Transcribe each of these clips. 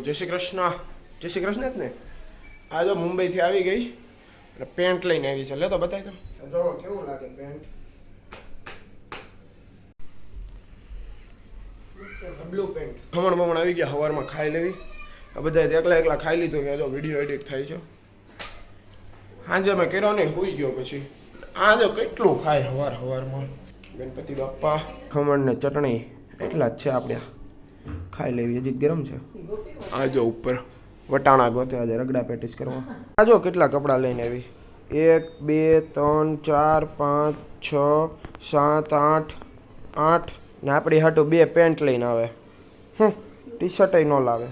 જય શ્રી કૃષ્ણ જય શ્રી કૃષ્ણ જ ને આ આજે મુંબઈથી આવી ગઈ અને પેન્ટ લઈને આવી છે લે તો બતાવી તમે જો કેવું લાગે પેન્ટ બ્લુ પેન્ટ ખમણ બમણ આવી ગયા સવારમાં ખાઈ લેવી. આ બધા એકલા એકલા ખાઈ લીધું કે જો વીડિયો એડિટ થાય છે. સાંજે મેં કર્યો નહીં હોઈ ગયો પછી. આ જો કેટલું ખાય સવાર હવારમાં? ગણપતિ બાપ્પા, ખમણ ને ચટણી, એટલા જ છે આપણે ખાઈ લેવી, હજી ગરમ છે. આ જો ઉપર વટાણા ગોતે આજે રગડા પેટીસ કરવા. આ જો કેટલા કપડાં લઈને આવી? એક બે ત્રણ ચાર પાંચ છ સાત આઠ આઠ. ને આપણી હાટું બે પેન્ટ લઈને આવે. હમ ટી શર્ટ ન લાવે.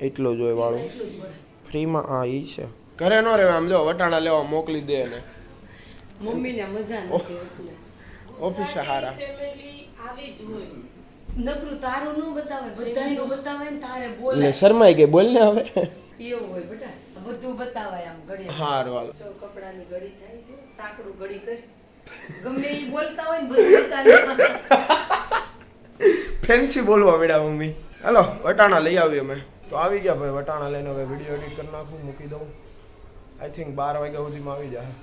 એટલું જોઈએ વાળું. ફ્રીમાં હા ઈ છે. ઘરે ન રહેવા આમ જો વટાણા લેવા મોકલી દે ને મમ્મીને મજા નથી ઓફિસ હારા. નકરું તારું ન બતાવે બધાયનું બતાવે ને તારે બોલે. શરમાઈ ગઈ બોલ ને હવે. એવું હોય બેટા. બધું બતાવાય આમ ઘડી હારું વાલ જો કપડાની ઘડી થાય છે સાંકડું ઘડી કરી. ગમે એ બોલતા હોય ને બધું બતાવે. ફેન્સી બોલવા મળ્યા મમ્મી. હાલો વટાણા લઈ આવ્યો અમે. તો આવી ગયા ભાઈ વટાણા લઈને હવે વીડિયો એડિટ કરી નાખું મૂકી દઉં. આઈ થિંક બાર વાગ્યા સુધીમાં આવી જાય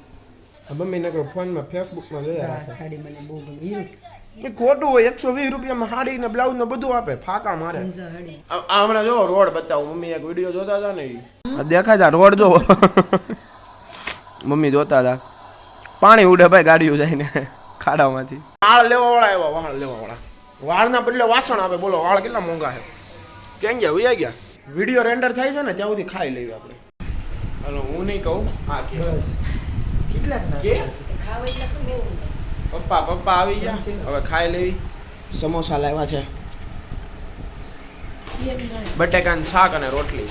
મમ્મીને કોઈ ફોનમાં ફેસબુકમાં જોયા સાડી મને બહુ ગમી. એ ખોટું હોય એકસો વીસ રૂપિયામાં સાડી ને બ્લાઉઝ ને બધું આપે ફાકા મારે. હમણાં જો રોડ બતાવું મમ્મી એક વીડિયો જોતા હતા ને. દેખાય તા રોડ જો. મમ્મી જોતા હતા. પાણી ઉડે ભાઈ ગાડીઓ જઈને ખાડામાંથી. વાળ લેવા વાળા એવા વાળ લેવા વાળા. વાળના બદલે વાસણ આપે બોલો વાળ કેટલા મોંઘા છે? કેમ ગયા ઉયા ગયા? વીડિયો રેન્ડર થાય છે ને ત્યાં સુધી ખાઈ લઈએ આપણે. હાલો હું નહીં કહું. હા કે કેટલા ખાવા પપ્પા પપ્પા આવી ગયા. હવે ખાઈ લેવી. સમોસા લાવ્યા છે. બટેકાનું શાક અને રોટલી.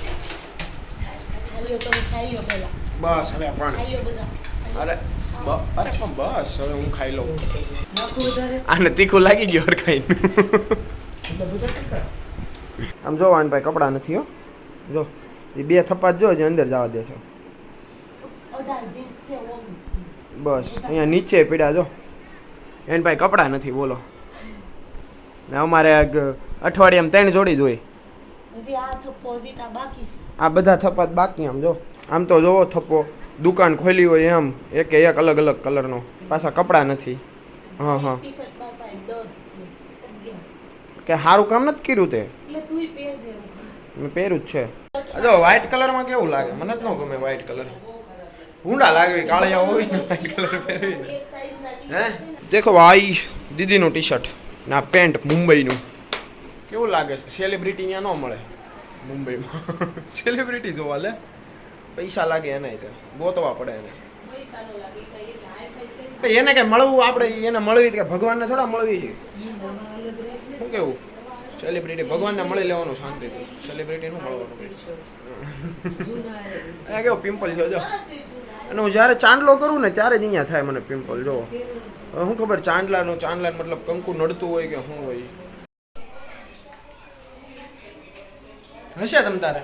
ખાલી તમે ખાઈ લો પહેલા બસ હવે પણ. ખાઈ લો બધા અરે બ- અરે પણ બસ હવે હું ખાઈ લઉં. આને તીખું લાગી ગયું ખાઈને આમ જો આને ભાઈ કપડાં નથી હો. જો એ બે થપ્પા જ જો અંદર જવા દે છે. બસ અહીંયા નીચે પીડા જો. એને ભાઈ કપડાં નથી બોલો. ને અમારે અઠવાડિયામાં ત્રણ જોડી જ હોય. આ બધા થપ્પા બાકી આમ જો. આમ તો જોવો થપ્પો. દુકાન ખોલી હોય એમ. એક એક અલગ અલગ કલરનો. પાછા કપડાં નથી. હા હા. કે સારું કામ નથી કર્યું તે. મેં પહેર્યું જ છે. જો વ્હાઈટ કલરમાં કેવું લાગે? મને જ ન ગમે વ્હાઈટ કલર ભૂંડા લાગે. કાળિયા હોય ને વ્હાઈટ કલર પહેરવી હે? દેખો ભાઈ, દીદીનું ટી શર્ટ ના પેન્ટ મુંબઈનું. કેવું લાગે છે? સેલિબ્રિટી અહીંયા ન મળે મુંબઈમાં. સેલિબ્રિટી જોવા લે. પૈસા લાગે એને ગોતવા પડે એને. એને કઈ મળવું? આપણે એને મળવી કે ભગવાનને થોડા મળવી છે. શું કેવું? સેલિબ્રિટી ભગવાનને મળી લેવાનું શાંતિથી. સેલિબ્રિટી નું મળવાનું જૂના કેવો પિમ્પલ છે જો? અને હું જ્યારે ચાંદલો કરું ને ત્યારે જ અહીંયા થાય મને પિમ્પલ જો. શું ખબર ચાંદલાનું ચાંદલા મતલબ કંકુ નડતું હોય કે શું હોય. હશે તમ તારે?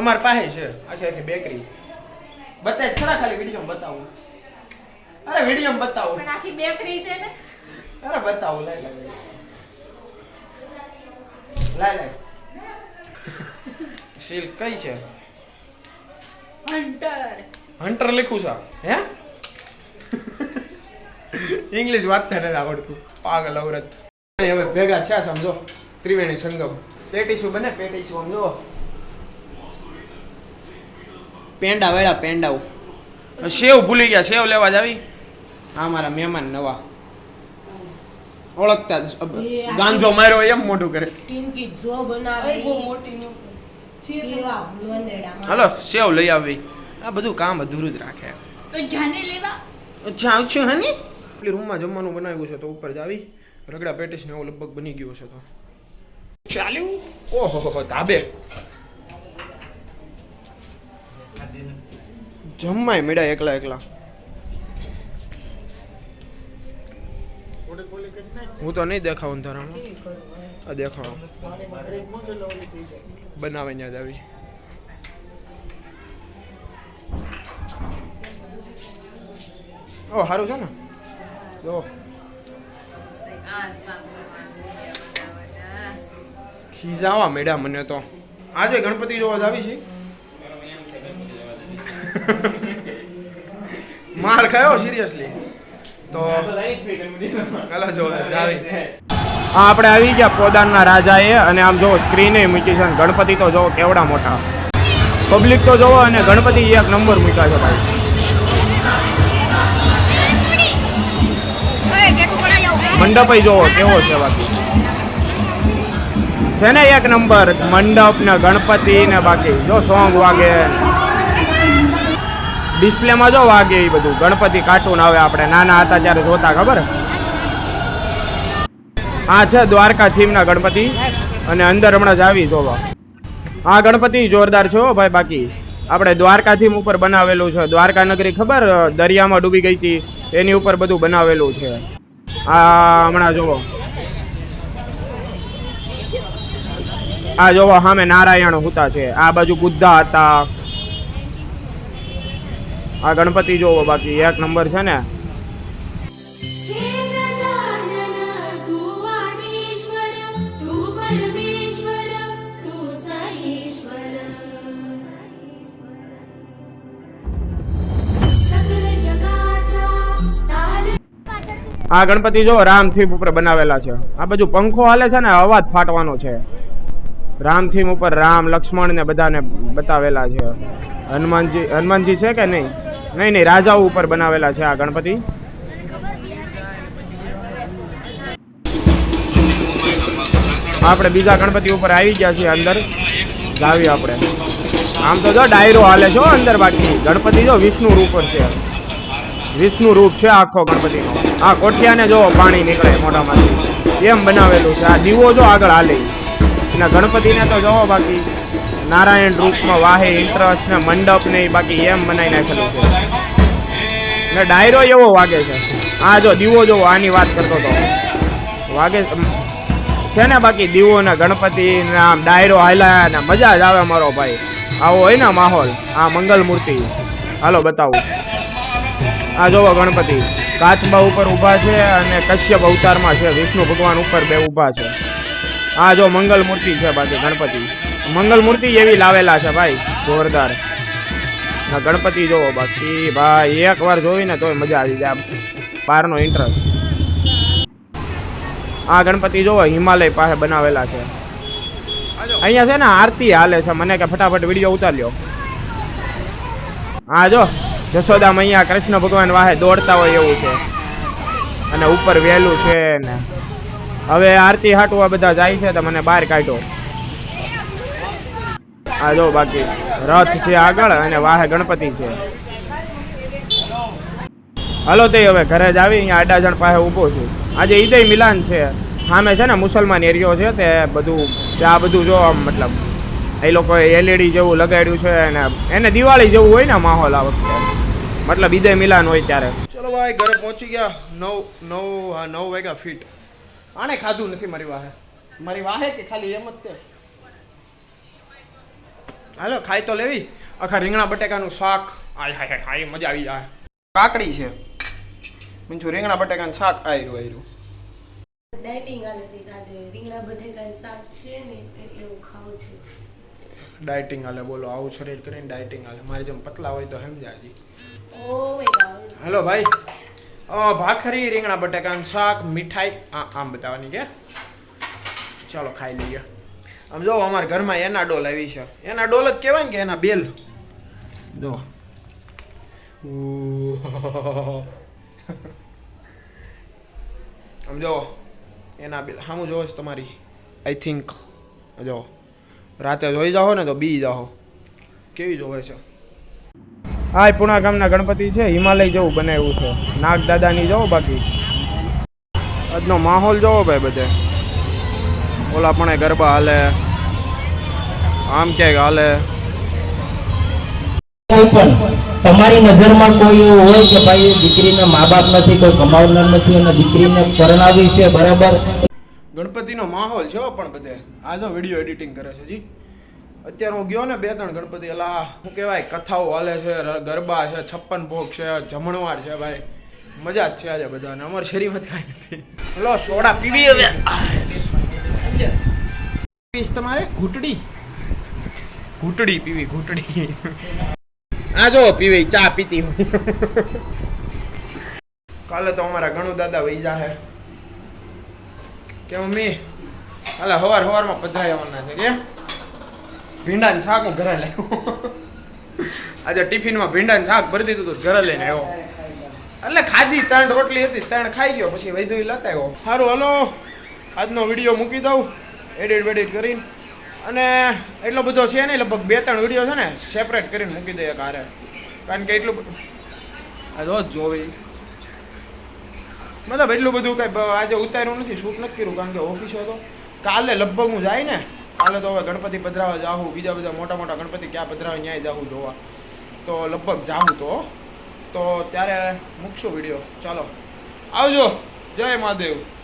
અમાર પાસે છે. આખી આખી બેકરી બતાય ખરા ખાલી વીડિયો બતાવું. અરે વીડિયો બતાવું. પણ આખી બેકરી છે ને? અરે બતાવું લાય લાય. લાય લાય. શીલ કઈ છે? હન્ટર હન્ટર લખ્યું છે. હે? ઇંગ્લિશ વાંચતા નથી આવડતું. પાગલ અવરત. હવે ભેગા થયા સમજો ત્રિવેણી સંગમ. પેટીશું બને પેટીશું આમ જો પેંડા વેળા પેંડાઓ સેવ ભૂલી ગયા સેવ લેવા જ આવી? આ મારા મહેમાન નવા. ઓળખતા ગાંજો માર્યો એમ મોઢું કરે. પિંકી જો બનાવે બહુ મોટી નું. હાલો સેવ લઈ આવી. આ બધું કામ અધૂરું જ રાખે. તો જાને લેવા? અચ્છા છું હે ની પેલી રૂમમાં જમવાનું બનાવ્યું છે તો ઉપર જ આવી. રગડા પેટીસ ને એવું લગભગ બની ગયું છે તો. ચાલ્યું? ઓહો ધાબે. જમવાય મેળા એકલા એકલા. હું તો નહીં દેખાવું તારામાં. આ દેખાડો બનાવે જ આવી. ઓ સારું છે ને? જો. ખીજાવા મેડા મને તો. આજે ગણપતિ જોવા જ આવી છે. માર ખાયો સિરિયસલી તો ચાલો જો આવી. હા આપણે આવી ગયા પોદાનના રાજાએ અને આમ જો સ્ક્રીને મૂકી છે અને ગણપતિ તો જોવો કેવડા મોટા. પબ્લિક તો જોવો અને ગણપતિ એક નંબર મૂક્યા છે ભાઈ. મંડપ જોવો કેવો છે બાકી. છે ને એક નંબર મંડપ ને ગણપતિ ને બાકી. જો સોંગ વાગે. ડિસ્પ્લેમાં જો વાગે એ બધું. ગણપતિ કાર્ટૂન આવે આપણે નાના હતા ત્યારે જોતા, ખબર? આ છે દ્વારકા થીમના ગણપતિ. અને અંદર હમણાં જ આવી, જોવા. આ ગણપતિ જોરદાર છે હો ભાઈ બાકી. આપણે દ્વારકા થીમ ઉપર બનાવેલું છે. દ્વારકા નગરી, ખબર? દરિયામાં ડૂબી ગઈ હતી. એની ઉપર બધું બનાવેલું છે. આ હમણાં જોવો. આ જોવો, સામે નારાયણ હુતા છે. આ બાજુ બુદ્ધા હતા. આ ગણપતિ જોવો બાકી એક નંબર છે ને. આ ગણપતિ જો રામ થીમ ઉપર બનાવેલા છે. આ બાજુ પંખો હાલે છે ને અવાજ ફાટવાનો છે. રામ થીમ ઉપર રામ લક્ષ્મણ ને બધાને બતાવેલા છે. હનુમાનજી હનુમાનજી છે કે નહીં? નહીં નહીં, રાજાઓ ઉપર બનાવેલા છે આ ગણપતિ. આપણે બીજા ગણપતિ ઉપર આવી ગયા છીએ અંદર. જાવી આપણે. આમ તો જો ડાયરો હાલે છે અંદર બાકી. ગણપતિ જો વિષ્ણુ રૂપ છે. વિષ્ણુ રૂપ છે આખો ગણપતિનો. આ કોઠિયાને જો પાણી નીકળે મોઢામાંથી. એમ બનાવેલું છે. આ દીવો જો આગળ હાલે. અને ગણપતિને તો જોવો બાકી. નારાયણ રૂપમાં વાહે ઇન્ટરસ્ટ ને મંડપ બાકી એમ બનાવી નાખેલું છે. ને ડાયરો એવો વાગે છે. આ જો દીવો જોવો આની વાત કરતો તો. વાગે છે. ને બાકી દીવો ને ગણપતિ ને આમ ડાયરો હાલ્યા ને મજા જ આવે મારો ભાઈ. આવો હોય ને માહોલ, આ મંગલ મૂર્તિ હાલો બતાવું. આ જોવો ગણપતિ. કાચબા ઉપર ઊભા છે અને કશ્યપ અવતારમાં છે. વિષ્ણુ ભગવાન ઉપર બે ઊભા છે. આ જો મંગલ મૂર્તિ છે બાકી ગણપતિ. મંગલ મૂર્તિ એવી લાવેલા છે ભાઈ, જોરદાર. ગણપતિ જોવો બાકી ભાઈ, એક વાર જોઈને તોય મજા આવી જાય બહારનો ઇન્ટરેસ્ટ આ ગણપતિ જોવો, હિમાલય પાસે બનાવેલા છે. અહીંયા છે ને આરતી હાલે છે. મને કે ફટાફટ વીડિયો ઉતાર્યો હા, જો. જશોદા મૈયા કૃષ્ણ ભગવાન વાહે દોડતા હોય એવું છે. અને ઉપર વહેલું છે ને. હવે આરતી હાટવા બધા જાય છે તો મને બહાર કાઢો. આ જો બાકી રથ છે આગળ અને વાહે ગણપતિ છે. હાલો તે હવે ઘરે જ આવી, અહીંયા અડાજણ પાસે ઊભો છું. આજે ઈદે મિલાન છે. સામે છે ને મુસલમાન એરિયો છે તે બધું આ બધું જો આમ મતલબ, એ લોકોએ એલઈડી જેવું લગાડ્યું છે અને એને દિવાળી જેવું હોય ને માહોલ આ વખતે. મતલબ ઈદે મિલાન હોય ત્યારે. ચલો ભાઈ, ઘરે પહોંચી ગયા. નવ નવ નવ વાગ્યા ફીટ. આને ખાધું નથી મારી વાહે. મારી વાહે કે ખાલી એમ જ તે? હાલો ખાઈ તો લેવી. આખા રીંગણા બટેકાનું શાક. આય હાય હાય હાય મજા આવી જાય. કાકડી છે. મીઠું રીંગણા બટેકાનું શાક આયરું આયરું. ડાયટિંગ હાલે છે આજે રીંગણા બટેકાનું શાક છે ને એટલે હું ખાઉં છું. ડાયટિંગ હાલે બોલો આવું શરીર કરીને ડાયટિંગ હાલે. મારી જેમ પતલા હોય તો સમજાજી ઓ માય ગોડ હેલો ભાઈ. ભાખરી રીંગણા બટાકાનું શાક મીઠાઈ. આ આમ બતાવવાની કે? ચાલો ખાઈ લઈએ. આમ જો અમારા ઘરમાં એના ડોલ આવી છે. એના ડોલ જ કહેવાય ને કે એના બેલ. જો. આમ જો એના બેલ. સામું જોવો છે તમારી. આઈ થિંક જો. રાતે જોઈ જાઓ ને તો બી જાઓ. કેવી જોવે છે? હા એ પુણા ગામના ગણપતિ છે હિમાલય જેવું બનાવ્યું છે. નાગ દાદાની જોવો બાકી. આજનો માહોલ જોવો ભાઈ બધે. ઓલા પણ ગરબા હાલે. આમ ક્યાંક હાલે. કોઈ પણ તમારી નજરમાં કોઈ એવું હોય કે ભાઈ એ દીકરીને મા બાપ નથી કોઈ કમાવનાર નથી અને દીકરીને પરણાવી છે બરાબર? ગણપતિનો માહોલ છે હો પણ બધે. આ જો વીડિયો એડિટિંગ કરે છે જી. અત્યારે હું ગયો ને બે ત્રણ ગણપતિ એલા શું કહેવાય કથાઓ હાલે છે ગરબા છે છપ્પન ભોગ છે જમણવાર છે ભાઈ. મજા જ છે આજે બધાને. અમારા શેરીમાં કાંઈ નથી. લો સોડા પીવી હવે. પીશ તમારે ઘૂંટડી. ઘૂંટડી પીવી ઘૂંટડી. આ જો પીવી ચા પીતી કાલે તો અમારા ગણુ દાદા વહી જાહે. કે મમ્મી હાલે હવાર હવારમાં પધરાઈ આવવાના છે કે? ભીંડા ને શાક હું ઘરે લાવ્યો. આજે ટિફિનમાં ભીંડા ને શાક ભરી દીધું તો ઘરે લઈને આવ્યો. એટલે ખાધી ત્રણ રોટલી હતી ત્રણ ખાઈ ગયો પછી વૈધું લસાયો. સારું હલો. આજનો વીડિયો મૂકી દઉં એડિટ વેડિટ કરીને. અને એટલો બધો છે નહીં, લગભગ બે ત્રણ વીડિયો છે ને સેપરેટ કરીને મૂકી દઈએ કારે. કારણ કે એટલું આ રોજ જોવી. મતલબ એટલું બધું કંઈ આજે ઉતાર્યું નથી, શૂટ નથી કર્યું, કારણ કે ઓફિસ હતો. કાલે લગભગ હું જાય ને, કાલે તો હવે ગણપતિ પધરાવા જાઉં બીજા બધા મોટા મોટા ગણપતિ ક્યાં પધરાવે, ન્યાય જાઉં જોવા. તો લગભગ જાઉં તો. તો ત્યારે મૂકશું વીડિયો. ચાલો. આવજો. જય મહાદેવ.